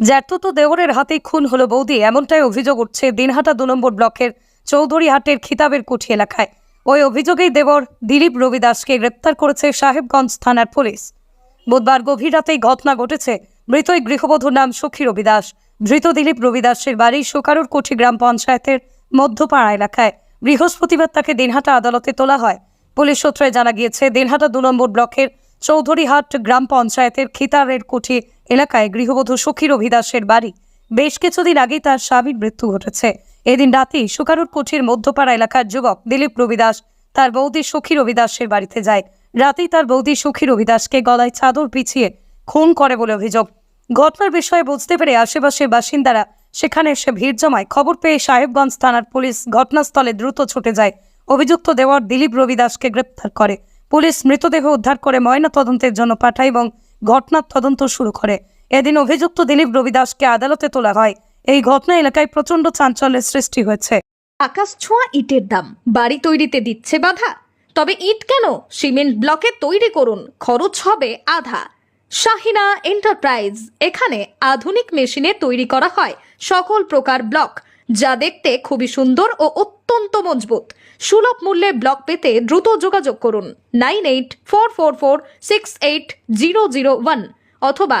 জ্যাঠতো দেওরের হাতেই খুন হলো বৌদি, এমনটাই অভিযোগ উঠছে দিনহাটা দু নম্বর ব্লকের চৌধুরীহাটের খিতাবের কুঠি এলাকায়। ওই অভিযোগেই দেবর দিলীপ রবি দাসকে গ্রেপ্তার করেছে সাহেবগঞ্জ থানার পুলিশ। বুধবার গভীর রাতেই ঘটনা ঘটেছে। মৃত ওই গৃহবধূর নাম সখী রবি দাস ধৃত দিলীপ রবি দাসের বাড়ি সুকারুর কোঠি গ্রাম পঞ্চায়েতের মধ্যপাড়া এলাকায়। বৃহস্পতিবার তাকে দিনহাটা আদালতে তোলা হয়। পুলিশ সূত্রে জানা গিয়েছে, দিনহাটা দু নম্বর ব্লকের চৌধুরীহাট গ্রাম পঞ্চায়েতের খিতারের কুঠি এলাকায় গৃহবধূ সখী রবি দাসের বাড়ি। বেশ কিছুদিন আগেই তার স্বামীর মৃত্যু ঘটেছে। এদিন রাতেই সুকারুর কুঠির মধ্যপাড়া এলাকার যুবক দিলীপ রবিদাস তার বৌদি সখী রবি দাসের বাড়িতে যায়। রাতেই তার বৌদি সখী রবি দাসকে গলায় চাদর পিছিয়ে খুন করে বলে অভিযোগ। ঘটনার বিষয়ে বুঝতে পেরে আশেপাশের বাসিন্দারা সেখানে এসে ভিড় জমায় খবর পেয়ে সাহেবগঞ্জ থানার পুলিশ ঘটনাস্থলে দ্রুত ছুটে যায়। অভিযুক্ত দেওয়ার দিলীপ রবিদাসকে গ্রেপ্তার করে। পুলিশ মৃতদেহ উদ্ধার করে ময়না তদন্তের জন্য পাঠায় এবং ঘটনার তদন্ত শুরু করে। এদিন অভিযুক্ত দিলীপ রবিদাসকে আদালতে তোলা হয়। এই ঘটনা এলাকায় প্রচণ্ড চাঞ্চল্যের সৃষ্টি হয়েছে। আকাশ ছোঁয়া ইটের দাম। বাড়ি তৈরিতে দিচ্ছে বাধা। তবে ইট কেন? সিমেন্ট ব্লকে তৈরি করুন। খরচ হবে আধা। শাহিনা এন্টারপ্রাইজ। এখানে আধুনিক মেশিনে তৈরি করা হয় সকল প্রকার ব্লক। যা দেখতে খুবই সুন্দর ও অত্যন্ত মজবুত। সুলভ মূল্যে ব্লক পেতে দ্রুত যোগাযোগ করুন। Nine eight four four four six eight zero zero one অথবা